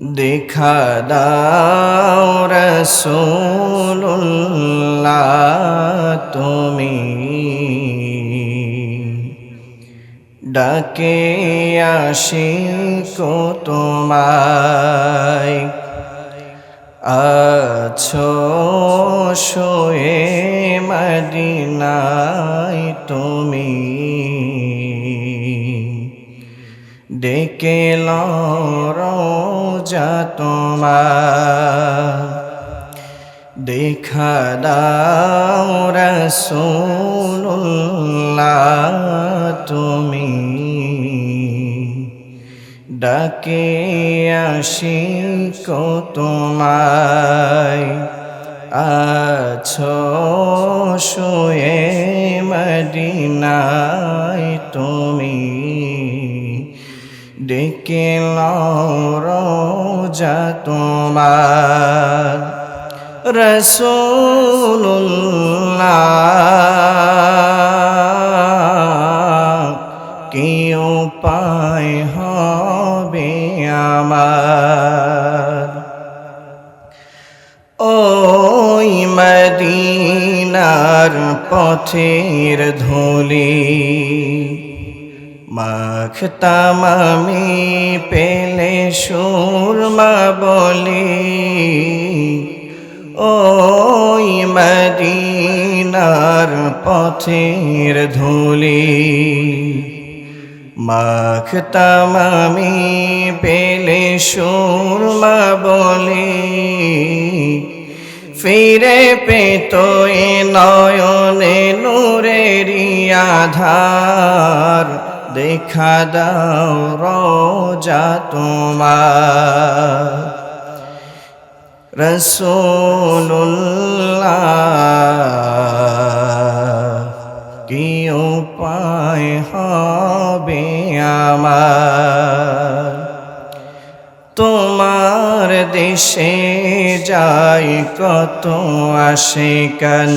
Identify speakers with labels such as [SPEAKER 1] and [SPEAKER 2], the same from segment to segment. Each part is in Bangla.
[SPEAKER 1] দেখা দাও রসুল্লাহ তুমি। ডাকে আসি কো তোমায়। আছো শোয়ে মদিনায় তুমি। ডেকে রোজা তোমার। দেখা দাও রসুল্লাহ তুমি। ডাকে আসি কো তোমায়। আছো শুয়ে মদিনায় তুমি। ডেকে রোজা তোমার। রসুল্লাহ কি উপায় হবে আমার। ওই মদিনার পথের ধুলি মাখতাম আমি পেলে সুরমা বলি, ওই মদিনার পথের ধুলি। মাখতাম আমি পেলে সুরমা বলি, ফিরে পেত এ নয়নে নূরেরি আধার। দেখা দাও রোজা তোমার। রসুল্লাহ কি উপায় হবে আমার? তোমার দেশে যাই কত আসে কান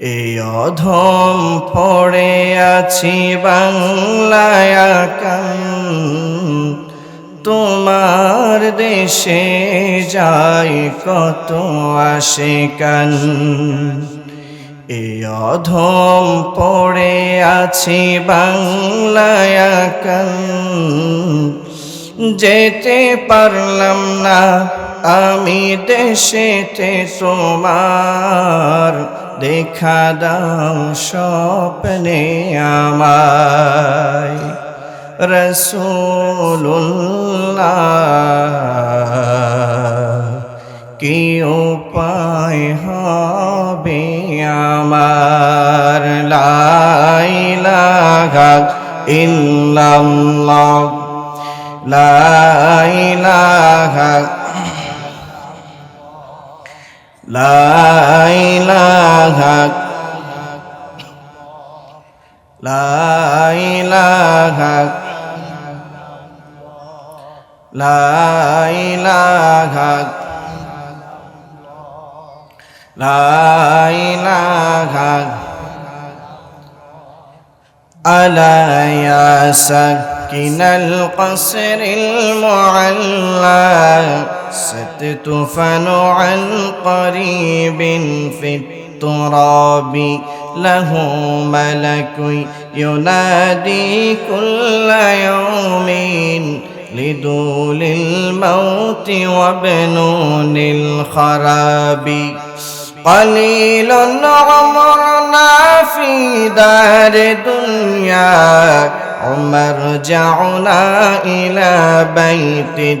[SPEAKER 1] এই অধম পড়ে আছি বাংলায় তোমার দেশে যাই কত আসে কান এ অধম পড়ে আছি বাংলায় যেতে পারলাম না আমি দেশেতে তোমার দেখা দাও স্বপ্নে আমায়। রসুল্লাহ কি উপায় হবে আমার? লাইলাহা ইল্লাল্লাহ লাইলাহা লাইলাহা লাইলাহা লাইলাহা লাইলাহা ألا يا سكن القصر المعلى ستدفن عن قريب في التراب. له ملك ينادي كل يوم لدول الموت وبنون الخراب. قليل عمرنا في دار دنيا. ومرجعنا إلى بيت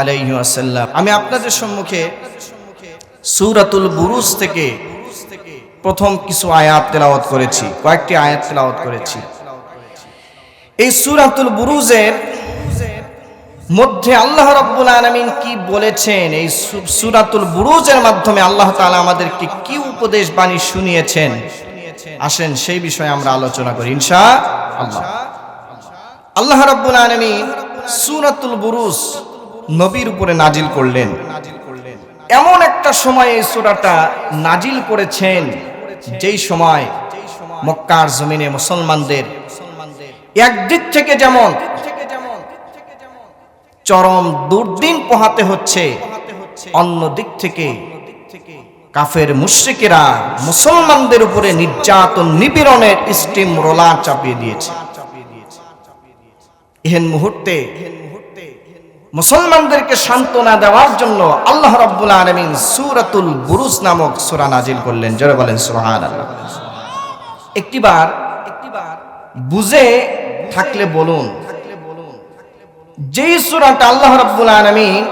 [SPEAKER 1] আলাইহি আমি আপনাদের সম্মুখে সুরাতুল বুরুজ থেকে প্রথম কিছু আয়াত তেলাওয়াত করেছি, কয়েকটি আয়াত তেলাওয়াত করেছি। এই সুরাতুল বুরুজের মধ্যে আল্লাহ রব্বুল আলমিন কি বলেছেন? এই সুরাতুল বুরুজের মাধ্যমে আল্লাহ তালা আমাদেরকে কি উপদেশ বাণী শুনিয়েছেন? আসেন, সেই বিষয়ে আমরা আলোচনা করি ইনশা আল্লাহ আল্লাহ রব্বুল আলমিন সুরাতুল বুরুজ নবীর উপরে নাজিল করলেন। এমন একটা সময় এই সূরাটা নাজিল করেছেন, যেই সময় মক্কার জমিনে মুসলমানদের একদিক থেকে যেমন চরম দুর্দিন পোহাতে হচ্ছে অন্য দিক থেকে কাফের মুশ্রিকেরা মুসলমানদের উপরে নির্যাতন, নিপীড়নের স্টিম রোলার চাপিয়ে দিয়েছে। এহেন মুহূর্তে মুসলমানদেরকে সান্ত্বনা দেওয়ার জন্য আল্লাহ রাব্বুল আলামিন সূরাতুল বুরুজ নামক সূরা নাজিল করলেন। জোরে বলেন, সুবহানাল্লাহ। একটিবার বুঝে থাকলে বলুন, যেই সূরাটা আল্লাহ রাব্বুল আলামিন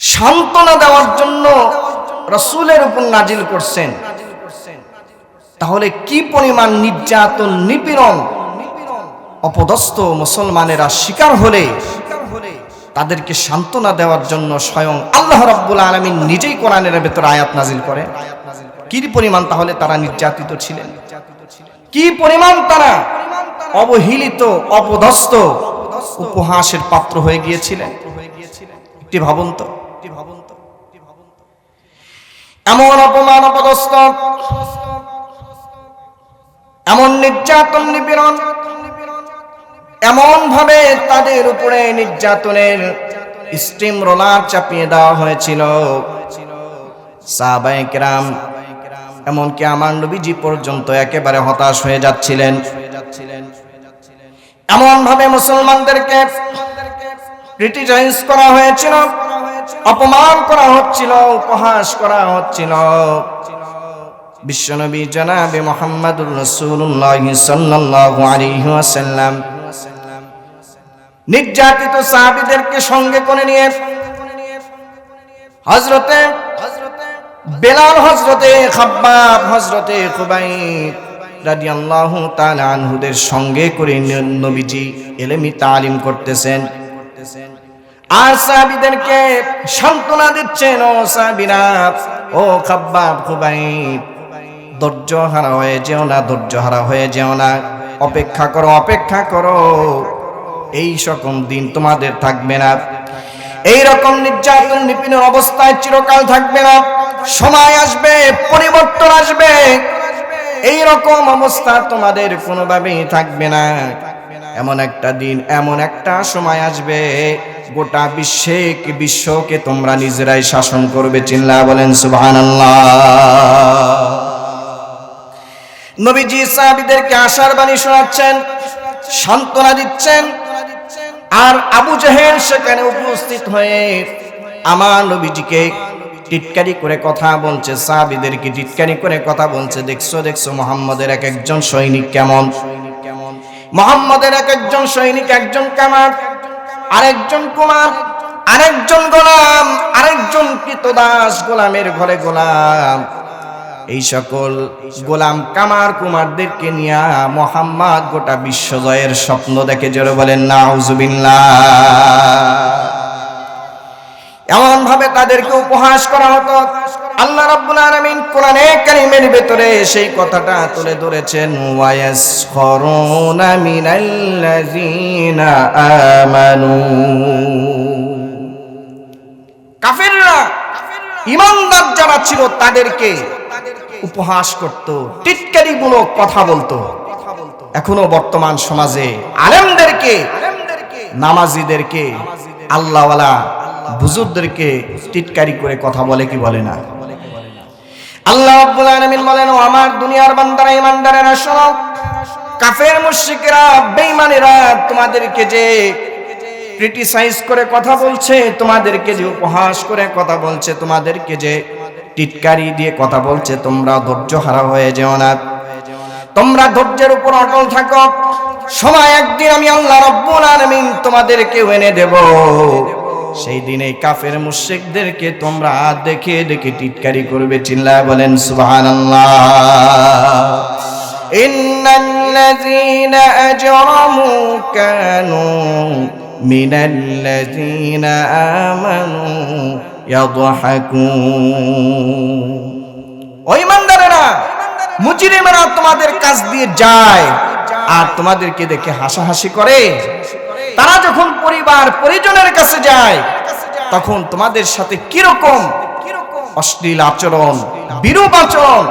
[SPEAKER 1] সান্ত্বনা দেওয়ার জন্য রসুলের উপর নাজিল করছেন, তাহলে কি পরিমাণ নির্যাতন, নিপীড়ন অপদস্থ মুসলমানেরা শিকার হলে তাদেরকে সান্ত্বনা দেওয়ার জন্য স্বয়ং আল্লাহ রাব্বুল আলামিন নিজেই কোরআনের ভেতর আয়াত নাজিল করেন। কি পরিমাণ তাহলে তারা নির্যাতিত ছিলেন? কি পরিমাণ তারা অবহেলিত, অপদস্থ উপহাসের পাত্র হয়ে গিয়েছিলেন? একটি ভাবুন তো। এমন অপমান, অপদস্থ, এমন নির্যাতন, নিপীড়ন এমন ভাবে তাদের উপরে নির্যাতনের স্টিম রোলার চাপিয়ে দেওয়া হয়েছিল। সাহাবায়ে কেরাম, এমনকি আমার নবীজি পর্যন্ত একেবারে হতাশ হয়ে যাচ্ছিলেন। এমন ভাবে মুসলমানদেরকে ক্রিটিসাইজ করা হয়েছিল, অপমান করা হচ্ছিল, উপহাস করা হচ্ছিল। বিশ্বনবী জনাবে মোহাম্মদুর রসুল্লাহ সাল্লাল্লাহু আলাইহি ওয়াসাল্লাম নির্যাতিত সাহাবীদেরকে সঙ্গে করে নিয়ে হযরতে বেলাল হযরতে খাব্বাব রাদিয়াল্লাহু তাআলা আনহুদের সঙ্গে করে নবীজি এলেমি তালিম করতেছেন। আর সাহাবীদেরকে সান্ত্বনা দিচ্ছেন, ও সাহাবীরা, ও খাব্বাব, খুবাইব, ধৈর্য হারা হয়ে যেও না, ধৈর্য হারা হয়ে যেও না। অপেক্ষা করো অপেক্ষা করো। এই সকম দিন তোমাদের থাকবে না। এই রকম নির্যাতন নিপীড়ন অবস্থায় চিরকাল থাকবে না। সময় আসবে, পরিবর্তন আসবে। এই রকম অবস্থা তোমাদের কোনোভাবেই থাকবে না। এমন একটা দিন, এমন একটা সময় আসবে। গোটা বিশ্বে, বিশ্বকে তোমরা নিজেরাই শাসন করবে, চিল্লা বলেন সুবহানাল্লাহ। নবীজি সাহাবীদেরকে আশার বাণী শোনাচ্ছেন, সান্ত্বনা দিচ্ছেন। আর আবু জাহেল সেখানে উপস্থিত হয়ে আমার নবীজিকে টিটকারি করে কথা বলছে, সাহাবীদেরকে টিটকারি করে কথা বলছে, দেখছ দেখছ, মোহাম্মদের এক একজন সৈনিক কেমন? মোহাম্মদের এক একজন সৈনিক, একজন কামার, আরেকজন কুমার, আরেকজন গোলাম, আরেকজন কৃতদাস গোলামের ঘরে গোলাম। এই সকল গোলাম কামার কুমারদেরকে নিয়ে মোহাম্মদ গোটা বিশ্বজয়ের স্বপ্ন দেখে জোরে বলেন, নাউজুবিল্লাহ। এমন ভাবে তাদেরকে উপহাস করা হতো। আল্লাহ রাব্বুল আলামিন কোরআনে কারীমের ভিতরে সেই কথাটা তুলে ধরেছেন ওয়ায়াস ওয়ায়াসখরুনা মিনাল্লাযিনা আমানু। কাফেররা ইমানদার যারা ছিল তাদেরকে উপহাস করত, টিটকারিমূলক কথা বলতো। এখনও বর্তমান সমাজে আলেমদেরকে, নামাজিদেরকে, আল্লাহওয়ালা বুজুর্গদেরকে টিটকারি করে কথা বলে কি বলে না? আল্লাহ রাব্বুল আলামিন বলেন, ও আমার দুনিয়ার বান্দারা ইমানদারেরা শোনো, কাফের, মুশরিকরা, বেঈমানেরা, তোমাদেরকে যে ক্রিটিসাইজ করে কথা বলছে, তোমাদেরকে যে উপহাস করে কথা বলছে, তোমাদেরকে যে টিটকারি দিয়ে কথা বলছে তোমরা ধৈর্য হারা হয়ে যেও না তোমরা ধৈর্যের উপর অটল থাকো সময় একদিন আমি আল্লাহ রব্বুল আলামিন তোমাদেরকে এনে দেব সেই দিনে কাফের মুশরিকদেরকে তোমরা দেখে দেখে টিটকারি করবে চিল্লায় বলেন সুবহানাল্লাহ إن الذين أجرموا كانوا من الذين آمنوا يضحكون ওই ইমানদারেরা, মুজিরিমেরা তোমাদের কাছ দিয়ে যায় আর তোমাদেরকে দেখে হাসাহাসি করে। তারা যখন পরিবার পরিজনের কাছে যায়, তখন তোমাদের সাথে কীরকম অশ্লীল আচরণ, বিরূপ আচরণ,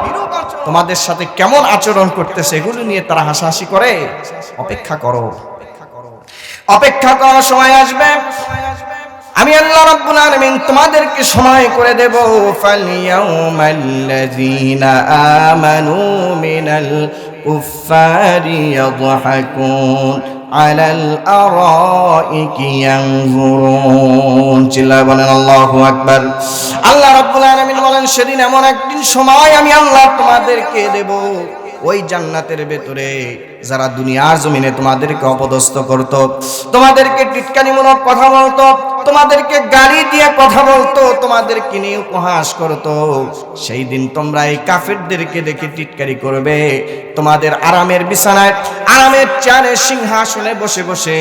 [SPEAKER 1] তোমাদের সাথে কেমন আচরণ করতেছে এগুলো নিয়ে তারা হাসাহাসি করে। অপেক্ষা করো। অপেক্ষা করার সময় আসবে। আমি আল্লাহ রাব্বুল আলামিন তোমাদেরকে সময় করে দেব ফালিয়াউমাল্লাযীনা আমানু মিনাল কুফফারি ইয়াদহাকুন আলাল আরাইকি ইয়ানজুরুন চিল্লায় বলেন, আল্লাহু আকবার। আল্লাহ রাব্বুল আলামিন বলেন, সেদিন এমন একদিন সময় আমি আল্লাহ তোমাদেরকে দেব ওই জান্নাতের ভেতরে যারা দুনিয়ার জমিনে তোমাদেরকে অপদস্থ করত, তোমাদেরকে টিটকানিমূলক কথা বলতো, তোমাদেরকে গালি দিয়ে কথা বলতো, তোমাদেরকে নিয়ে উপহাস করতো। সেই দিন তোমরা এই কাফেরদেরকে দেখে টিটকারি করবে। তোমাদের আরামের বিছানায়, আরামের চেয়ারে সিংহাসনে বসে বসে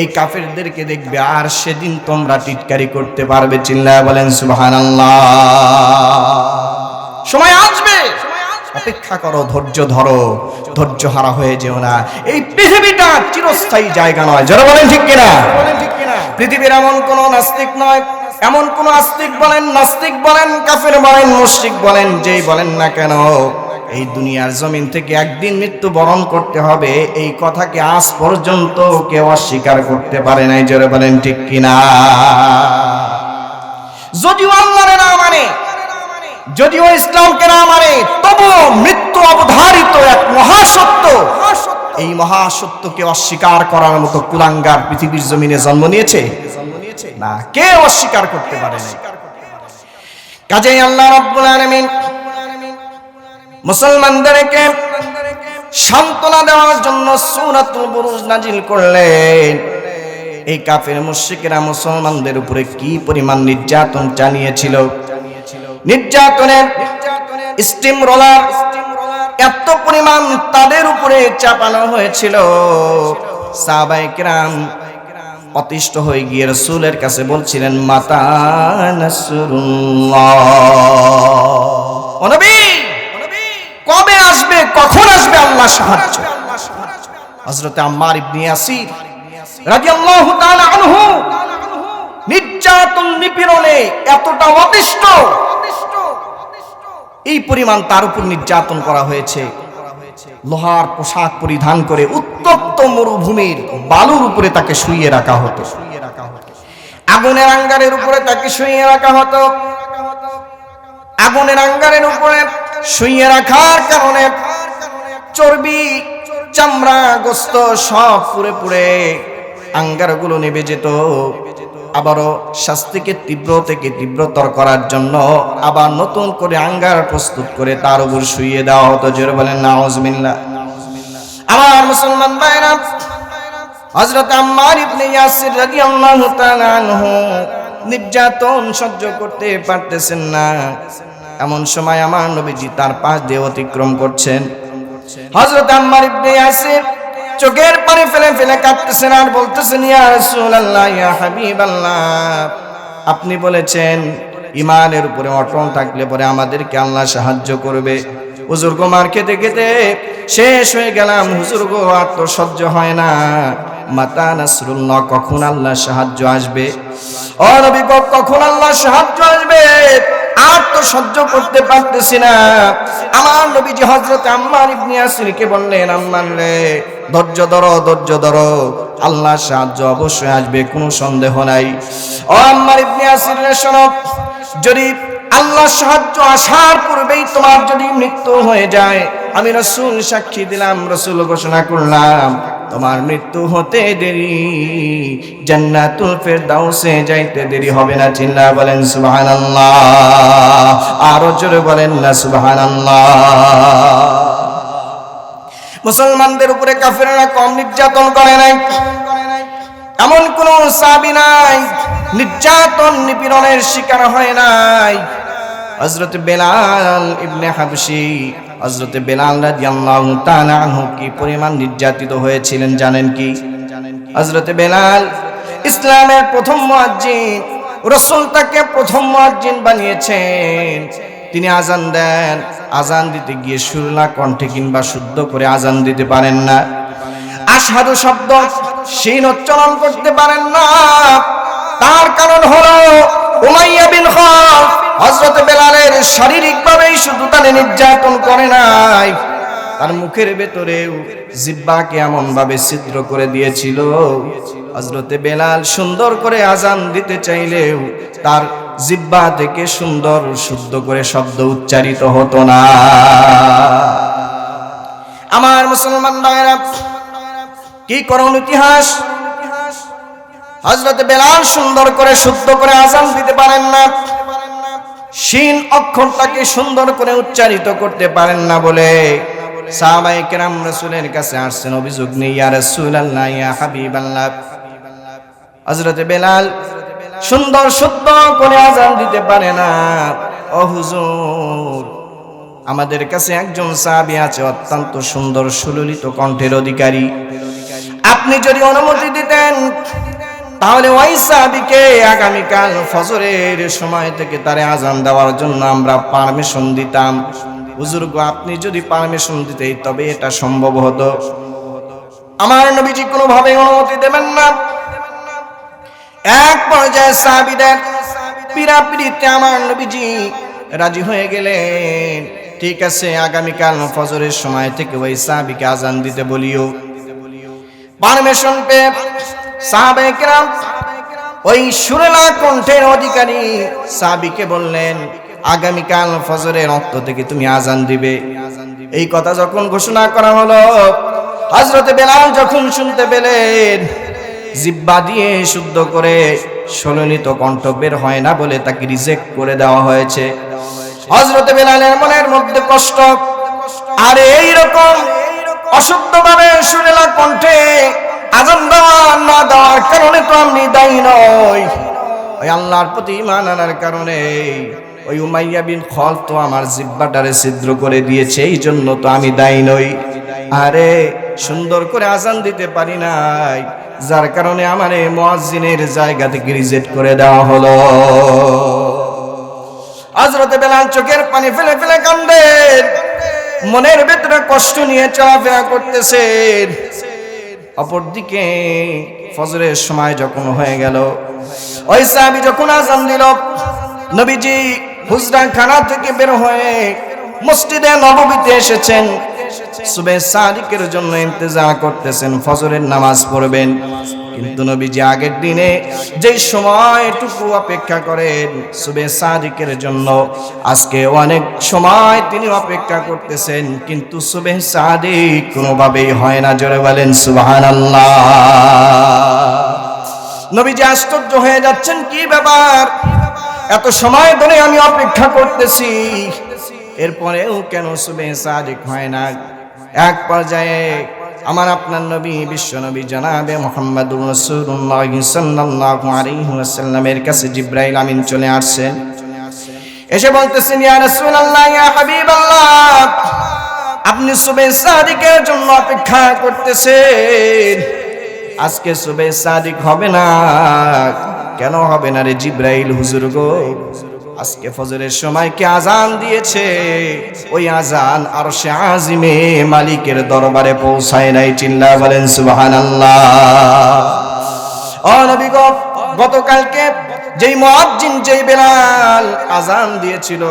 [SPEAKER 1] এই কাফেরদেরকে দেখবে, আর সেদিন তোমরা টিটকারি করতে পারবে। চিল্লায় বলেন, সুবহানাল্লাহ। সময় আসবে অপেক্ষা করো ধৈর্য ধরো ধৈর্য হারা হয়ে যেও না। এই পৃথিবীটা চিরস্থায়ী জায়গা নয়। যারা বলেন ঠিক কিনা? পৃথিবীর এমন কোন নাস্তিক নয় এমন কোন আস্তিক বলেন নাস্তিক বলেন কাফের বলেন মুশরিক বলেন যেই বলেন না কেন এই দুনিয়ার জমিন থেকে একদিন মৃত্যু বরণ করতে হবে। এই কথাকে আজ পর্যন্ত কেউ অস্বীকার করতে পারে নাই। জোরে বলেন ঠিক কিনা? যদিও আল্লাহর না মানে যদিও ইসলামকে না মানে তবুও মৃত্যু অবধারিত এক মহাসত্য। এই মহাসত্যকে অস্বীকার করার মতো কুলাঙ্গার পৃথিবীর জমিনে জন্ম নিয়েছে? না, কে অস্বীকার করতে পারে না কাজেই আল্লাহ রাব্বুল আলামিন মুসলমানদেরকে সান্ত্বনা দেওয়ার জন্য সূরাতুল বুরুজ নাজিল করলেন। এই কাফের মুশরিকেরা মুসলমানদের উপরে কি পরিমাণ নির্যাতন চালিয়েছিল নির্যাতনের স্টিম রোলার এত পরিমাণ তাদের উপরে চাপানো হয়েছিল। সাহাবাইকরাম অতিষ্ঠ হয়ে গিয়ে রসুলের কাছে বলছিলেন, মাতা কবে আসবে, কখন আসবে আল্লাহ সাহায্য? হযরতে আম্মার ইবনে ইয়াসির নির্যাতন নিপীড়নে এতটা অতিষ্ঠ এই পরিমাণ তার উপর নির্যাতন করা হয়েছে। লোহার পোশাক পরিধান করে উত্তপ্ত মরুভূমির বালুর উপরে তাকে শুইয়ে রাখা হতো। আগুনের আঙ্গারের উপরে তাকে শুইয়ে রাখা হতো। আগুনের আঙ্গারের উপরে শুইয়ে রাখার কারণে চর্বি, চামড়া, গোস্ত সব পুড়ে পুড়ে আঙ্গারগুলো নেবে যেত। আবারও শাস্তিকে তীব্র থেকে তীব্রতর করার জন্য আবার নতুন করে আঙ্গার প্রস্তুত করে তার উপর শুইয়ে দেওয়া হতো। জোরে বলেন, নাউজবিল্লাহ। আমার মুসলমান ভাইরা হজরত আম্মার ইবনে ইয়াসির রাদিয়াল্লাহু তাআলা আনহু নির্যাতন সহ্য করতে পারতেছেন না। এমন সময় আমার নবীজি তার পাশ দিয়ে অতিক্রম করছেন। হজরত আম্মার ইবনে ইয়াসির চোখের পানি ফেলে ফেলে কাঁদতেছেন আর বলতেছেন আপনি বলেছেন ইমানের উপরে অটল থাকলে পরে আমাদেরকে আল্লাহ সাহায্য করবে। হুজুর গো মার খেতে খেতে শেষ হয়ে গেলাম। হুজুর গো আর তো সহ্য হয় না। মাতা নাসরুল্লাহ কখন আল্লাহ সাহায্য আসবে? ও নবী গো, কখন আল্লাহ সাহায্য আসবে? আর তো সহ্য করতে পারতেছি না। আমার নবীজি হজরত আম্মার ইবনে ইয়াসিরকে বললেন আম্মার রে, ধৈর্য ধরো ধৈর্য ধরো। আল্লাহ সাহায্য অবশ্যই আসবে, কোনো সন্দেহ নাই। ও আম্মার ইবনে ইয়াসির রে, শোনো, যদি আল্লাহ সাহায্য আসার পূর্বেই তোমার যদি মৃত্যু হয়ে যায়। আমি রসুল সাক্ষী দিলাম, রসুল ঘোষণা করলাম, তোমার মৃত্যু হতে দেরি, জান্নাতুল ফেরদাউসে যাইতে দেরি হবে না, চিল্লা বলেন সুবহানাল্লাহ, আরও জোরে বলেন না সুবহানাল্লাহ। মুসলমানদের উপরে কাফেররা কম নির্যাতন করে নাই। এমন কোন সাবি নাই, নির্যাতন নিপীড়নের শিকার হয় নাই। হজরত বেলাল ইবনে হাবশি হজরতে বেলাল রাদিয়াল্লাহু তাআলা আনহু কি পরিমাণ নির্যাতিত হয়েছিলেন জানেন কি? হজরতে বেলাল ইসলামের প্রথম মুয়াজ্জিন, রসুল তাকে প্রথম মুয়াজ্জিন বানিয়েছেন। তিনি আজান দেন আজান দিতে গিয়ে সুরলা কণ্ঠে কিংবা শুদ্ধ করে আজান দিতে পারেন না। আশহাদু শব্দ সেই উচ্চারণ করতে পারেন না। তার কারণ হলো উমাইয়া বিন খালফ হযরত বেলালের শারীরিকভাবেই শুধু তারে নির্যাতন করে নাই, তার মুখের ভেতরেও জিব্বাকে এমন ভাবে ছিদ্র করে দিয়েছিল। হজরতে বেলাল সুন্দর করে আজান দিতে চাইলেও তার জিব্বা থেকে সুন্দর শুদ্ধ করে শব্দ উচ্চারিত হতো না। আমার মুসলমান ভাইরা কি করুন ইতিহাস? হজরত বেলাল সুন্দর করে শুদ্ধ করে আজান দিতে পারেন না। শিন অক্ষরটাকে সুন্দর করে উচ্চারিত করতে পারেন না বলে কেরাম কাছে আসছেন, অভিযোগ নেই বেলাল সুন্দর শুদ্ধ করে আজান দিতে পারে না। আমাদের কাছে একজন সাহাবী আছে, অত্যন্ত সুন্দর সুললিত কণ্ঠের অধিকারী। আপনি যদি অনুমতি দিতেন, তাহলে ওই সাহাবিকে আগামীকাল ফজরের সময় থেকে তারে আজান দেওয়ার জন্য আমরা পারমিশন দিতাম। বুজুর্গ আপনি যদি পারমিশন দিতেই, তবে এটা সম্ভব হতো। আমার নবীজি কোনোভাবে অনুমতি দেবেন না। এক পর্যায়ে সাহাবিদের পিড়াপিড়িতে আমার নবীজি রাজি হয়ে গেলেন। ঠিক আছে, আগামীকাল ফজরের সময় থেকে ওই সাহাবিকে আজান দিতে বলিও। পারমিশন পেয়ে সাহাবে কেরাম ওই সুরেলা কণ্ঠের অধিকারী সাবিকে বললেন, আগামীকাল ফজরের রক্ত থেকে তুমি আজান দিবে। এই কথা যখন ঘোষণা করা হলো হজরতে বেলাল যখন শুনতে পেলেন, জিব্বা দিয়ে শুদ্ধ করে সলনিত কণ্ঠ বের হয় না বলে তাকে রিজেক্ট করে দেওয়া হয়েছে। হজরতে বেলালের মনের মধ্যে কষ্ট, আর এই রকম অশুদ্ধভাবে সুরেলা কণ্ঠে আজান দেওয়া, না দেওয়ার কারণে তো আমি দায়ী নই। ওই আল্লাহর প্রতি ইমান আনার কারণে ওই উমাইয়া বিন খল তো আমার জিব্বাটারে ছিদ্র করে দিয়েছে, এই জন্য তো আমি দায়ী নই। আরে, সুন্দর করে আজান দিতে পারি নাই, যার কারণে আমার এই মুয়াজ্জিনের জায়গা থেকে করে দেওয়া হলো। হজরতে বেলাল চোখের পানি ফেলে ফেলে কান্দেন। মনের ভেতরে কষ্ট নিয়ে চলাফেরা করতেছে। অপরদিকে ফজরের সময় যখন হয়ে গেল, ওই সাহাবি যখন আজান দিল, নবীজি হুজরা খানা থেকে বের হয়ে মসজিদে নববীতে এসেছেন। সুবে সাদিকের জন্য ইন্তজার করতেছেন, ফজরের নামাজ পড়বেন। কিন্তু নবীজি আগের দিনে যে সময়টুকু অপেক্ষা করেন সুবে সাদিকের জন্য, আজকে অনেক সময় তিনি অপেক্ষা করতেছেন, কিন্তু সুবে সাদিক কোনোভাবেই হয় না, জোরে বলেন সুবাহান নবীজি আশ্চর্য হয়ে যাচ্ছেন, কি ব্যাপার? এত সময় ধরে আমি অপেক্ষা করতেছি। এরপরেও কেন সুবে সাদিক হয় না? এক পর্যায়ে আমার আপনার নবী, বিশ্ব নবী জানাবে মোহাম্মদ রসুল্লাহ কাছে জিব্রাইল আমিন চলে আসছেন এসে বলতেছেন আপনি সুবে সাদিকের জন্য অপেক্ষা করতেছেন। আজকে সুবে সাদিক হবে না, কেন হবে না রে জিব্রাইল হুজুর গো? আজকে ফজরের সময় কি আজান দিয়েছে? ওই আজান আর সে আজিমে মালিকের দরবারে পৌঁছায় নাই, চিল্লা বলেন সুবাহান আল্লাহ গতকালকে যেই মুয়াজ্জিন, যেই বেলাল আজান দিয়েছিল,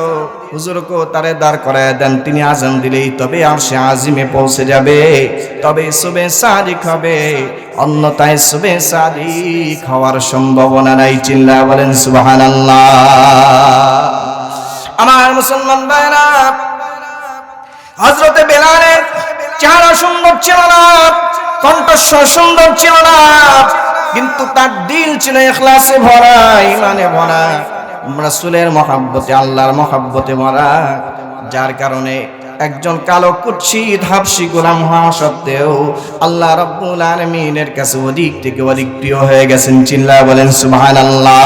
[SPEAKER 1] হুজুর কো তারে দাঁড় করায় দেন। তিনি আজান দিলেই তবে আর সে আজিমে পৌঁছে যাবে, তবে সুবে সাদিক হবে। অন্যতায় সুবে সাদিক হওয়ার সম্ভাবনা নাই। চিল্লা বলেন, সুবহানাল্লাহ। আমার মুসলমান ভাইরা হজরতে বেলালের চেহারা সুন্দর ছিল না, কণ্ঠস্বর সুন্দর ছিল না। কিন্তু তার দিল ছিল এখলাসে ভরা ইমানে ভরা। রাসূলের মহাব্বতে, আল্লাহর মহাব্বতে ভরা। যার কারণে একজন কালো কুৎসিত হাবসি গোলাম হওয়া সত্ত্বেও আল্লাহ রব্বুল আলমিনের কাছে অধিক থেকে অধিক প্রিয় হয়ে গেছেন চিল্লা বলেন, সুবহানাল্লাহ।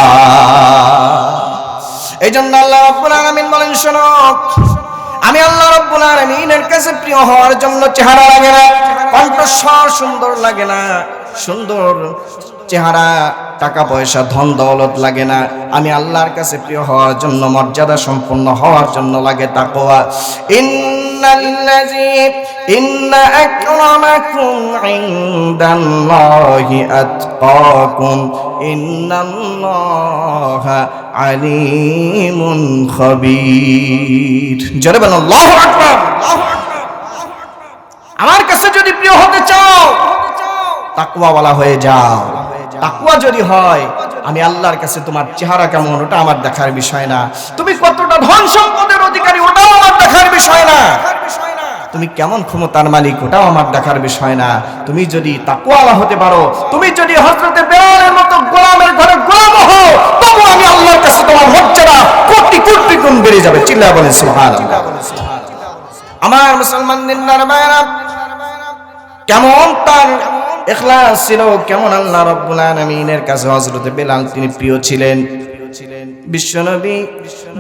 [SPEAKER 1] এই জন্য আল্লাহ রব্বুল আলামিন বলেন, শোনো, আমি আল্লাহ রব্বুল আলামিনের কাছে প্রিয় হওয়ার জন্য চেহারা লাগে না, কণ্ঠস্বর সুন্দর লাগে না। সুন্দর চেহারা, টাকা পয়সা, ধন দৌলত লাগে না। আমি আল্লাহর কাছে প্রিয় হওয়ার জন্য, মর্যাদা সম্পন্ন হওয়ার জন্য লাগে তাকওয়া। ইন্নাল্লাযী, ইন্না আকরামাকুম ইনদাল্লাহি আতকাকুম। ইন্নাল্লাহা আলিমুন খবীর। জোরে বলুন, আল্লাহু আকবার আমার কাছে যদি প্রিয় হতে চাও তাকওয়াওয়ালা হয়ে যাও। তাকওয়া যদি হয়, আমি আল্লাহর কাছে তোমার চেহারা কেমন, ওটা আমার দেখার বিষয় না। তুমি কতটা ধন সম্পদের অধিকারী, ওটাও আমার দেখার বিষয় না। তুমি কেমন ক্ষমতার মালিক, ওটাও আমার দেখার বিষয় না। তুমি যদি তাকওয়ালা হতে পারো, তুমি যদি হযরতে বেলালের মতো গোলামের ঘরে গোলাম হও তবু আমি আল্লাহর কাছে তোমার মর্যাদা কোটি কোটি গুণ বেড়ে যাবে। চিল্লা বলে সুবহানাল্লাহ। আমার মুসলমান দিনদার ভাইরা কেমন তার ইখলাস ছিল কেমন আল্লাহ রাব্বুল আলামিনের কাছে হযরত বেলাল তিনি প্রিয় ছিলেন। বিশ্বনবী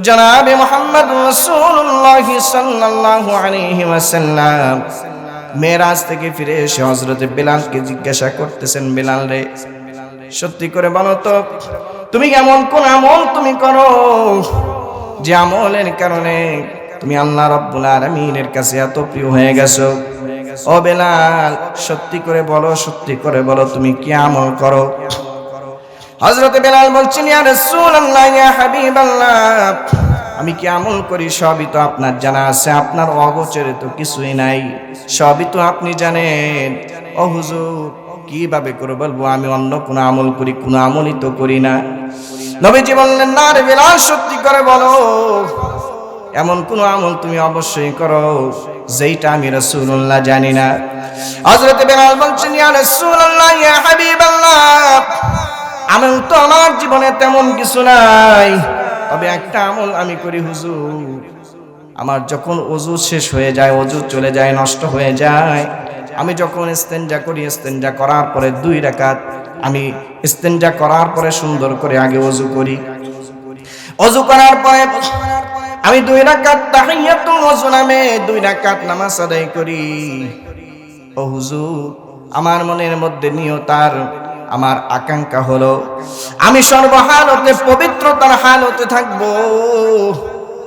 [SPEAKER 1] জনাবে মুহাম্মদ রাসূলুল্লাহ সাল্লাল্লাহু আলাইহি ওয়াসাল্লাম মেরাজ থেকে ফিরে এসে হযরত বেলালকে জিজ্ঞাসা করতেছেন, বেলাল রে, সত্যি করে বলো তো, তুমি এমন কোন আমল তুমি করো? যে আমলের কারণে তুমি আল্লাহ রাব্বুল আলামিনের কাছে এত প্রিয় হয়ে গেছো। ও বেলাল, সত্যি করে বলো, সত্যি করে বলো, তুমি কি আমল করো? হযরত বেলাল বলছেন আমি কি আমল করি? সবই তো আপনার জানা আছে, আপনার অগোচরে তো কিছুই নাই। সবই তো আপনি জানেন। ও হুজুর, কীভাবে করে বলব? আমি অন্য কোন আমল করি, কোন আমলই তো করি না। নবীজি বললেন, না রে বেলাল, সত্যি করে বলো। এমন কোন আমল তুমি অবশ্যই করো, যেইটা আমি রাসূলুল্লাহ জানি না। হযরত বেলাল বলছেন, ইয়া রাসূলুল্লাহ, ইয়া হাবিবাল্লাহ, আমল তো আমার জীবনে তেমন কিছু নাই, তবে একটা আমল আমি করি হুজুর। আমার যখন অজু শেষ হয়ে যায় অজু চলে যায়, নষ্ট হয়ে যায়, আমি যখন ইস্তেঞ্জা করি ইস্তেঞ্জা করার পরে দুই রাকাত আমি ইস্তেঞ্জা করার পরে সুন্দর করে আগে অজু করি। অজু করার পরে আমি দুই রাকাত তাহিয়াতুল ওযু নামে দুই রাকাত নামাজ আদায় করি। ও হুজুর, আমার মনের মধ্যে নিয়তার আমার আকাঙ্ক্ষা হলো, আমি সর্বহালতে, পবিত্রতার হালতে থাকব।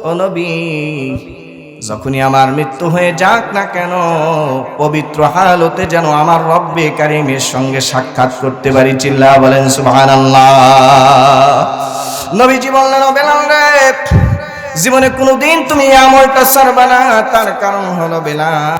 [SPEAKER 1] ও নবী, যখনই আমার মৃত্যু হয়ে যাক না কেন, পবিত্র হালতে যেন আমার রব্বে কারিমের সঙ্গে সাক্ষাৎ করতে পারি চিল্লা বলেন সুবহানাল্লাহ। নবীজি বললেন বেলাল জীবনে কোনোদিন তুমি আমলটা সারবে না তার কারণ হলো বেলাল